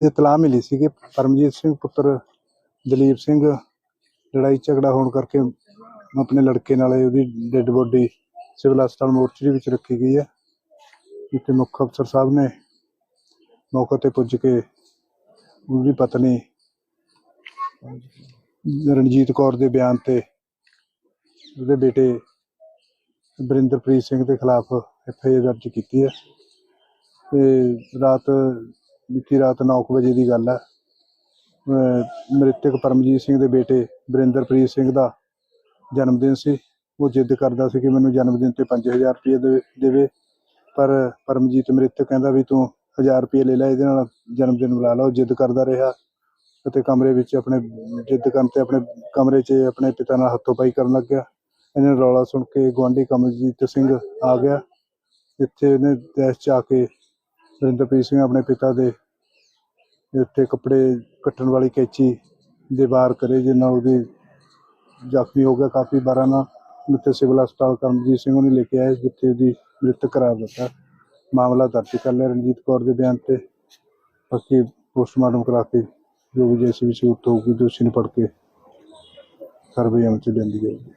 ਇਤਲਾਹ ਮਿਲੀ ਸੀ ਕਿ ਪਰਮਜੀਤ ਸਿੰਘ ਪੁੱਤਰ ਦਲੀਪ ਸਿੰਘ ਲੜਾਈ ਝਗੜਾ ਹੋਣ ਕਰਕੇ ਆਪਣੇ ਲੜਕੇ ਨਾਲ ਉਹਦੀ ਡੈੱਡ ਬੋਡੀ ਸਿਵਲ ਹਸਪਤਾਲ ਮੋਰਚਰੀ ਵਿੱਚ ਰੱਖੀ ਗਈ ਹੈ। ਜਿੱਥੇ ਮੁੱਖ ਅਫਸਰ ਸਾਹਿਬ ਨੇ ਮੌਕੇ ਤੇ ਪੁੱਜ ਕੇ ਉਹਦੀ ਪਤਨੀ ਰਣਜੀਤ ਕੌਰ ਦੇ ਬਿਆਨ ਤੇ ਉਹਦੇ ਬੇਟੇ ਬਰਿੰਦਰਪ੍ਰੀਤ ਸਿੰਘ ਦੇ ਖਿਲਾਫ ਐਫ ਆਈ ਆਰ ਦਰਜ ਕੀਤੀ ਹੈ। ਤੇ ਰਾਤ ਬੀਤੀ ਰਾਤ 9 ਵਜੇ ਦੀ ਗੱਲ ਹੈ। ਮ੍ਰਿਤਕ ਪਰਮਜੀਤ ਸਿੰਘ ਦੇ ਬੇਟੇ ਬਰਿੰਦਰਪ੍ਰੀਤ ਸਿੰਘ ਦਾ ਜਨਮ ਦਿਨ ਸੀ। ਉਹ ਜਿੱਦ ਕਰਦਾ ਸੀ ਕਿ ਮੈਨੂੰ ਜਨਮ ਦਿਨ ਤੇ 5000 ਰੁਪਏ ਦੇ ਦੇਵੇ। ਪਰ ਪਰਮਜੀਤ ਮ੍ਰਿਤਕ ਕਹਿੰਦਾ ਵੀ ਤੂੰ 1000 ਰੁਪਏ ਲੈ ਲੈ, ਇਹਦੇ ਨਾਲ ਜਨਮ ਦਿਨ ਮਨਾ ਲਾ। ਉਹ ਜਿੱਦ ਕਰਦਾ ਰਿਹਾ ਅਤੇ ਕਮਰੇ ਵਿੱਚ ਆਪਣੇ ਜਿੱਦ ਕਰਨ ਤੇ ਆਪਣੇ ਕਮਰੇ 'ਚ ਆਪਣੇ ਪਿਤਾ ਨਾਲ ਹੱਥੋਂ ਪਾਈ ਕਰਨ ਲੱਗ ਗਿਆ। ਇਹਨੇ ਰੌਲਾ ਸੁਣ ਕੇ ਗੁਆਂਢੀ ਕਮਲਜੀਤ ਸਿੰਘ ਆ ਗਿਆ। ਇੱਥੇ ਇਹਨੇ ਦਹਿਸ਼ 'ਚ ਆ ਕੇ ਰਿੰਦਰਪ੍ਰੀਤ ਸਿੰਘ ਆਪਣੇ ਪਿਤਾ ਦੇ ਉੱਤੇ ਕੱਪੜੇ ਕੱਟਣ ਵਾਲੀ ਕੈਚੀ ਦੇ ਵਾਰ ਕਰੇ ਜਿਸ ਨਾਲ ਉਹਦੀ ਜ਼ਖਮੀ ਹੋ ਗਿਆ ਕਾਫੀ ਬਾਰਾਂ ਨਾਲ। ਉੱਥੇ ਸਿਵਲ ਹਸਪਤਾਲ ਕਰਮਜੀਤ ਸਿੰਘ ਉਹਨੇ ਲੈ ਕੇ ਆਏ ਜਿੱਥੇ ਉਹਦੀ ਮ੍ਰਿਤਕ ਕਰਾਰ ਦਿੱਤਾ। ਮਾਮਲਾ ਦਰਜ ਕਰ ਲਿਆ ਰਣਜੀਤ ਕੌਰ ਦੇ ਬਿਆਨ ਤੇ। ਬਾਕੀ ਪੋਸਟਮਾਰਟਮ ਕਰਾ ਕੇ ਜੋ ਵੀ ਜੈਸੀ ਵੀ ਸੂਰਤ ਹੋਊਗੀ, ਦੋਸ਼ੀ ਨੂੰ ਫੜ ਕੇ ਕਾਰਵਾਈ ਅਮਲ ਚ ਲਿਆਂਦੀ ਜਾਊਗੀ।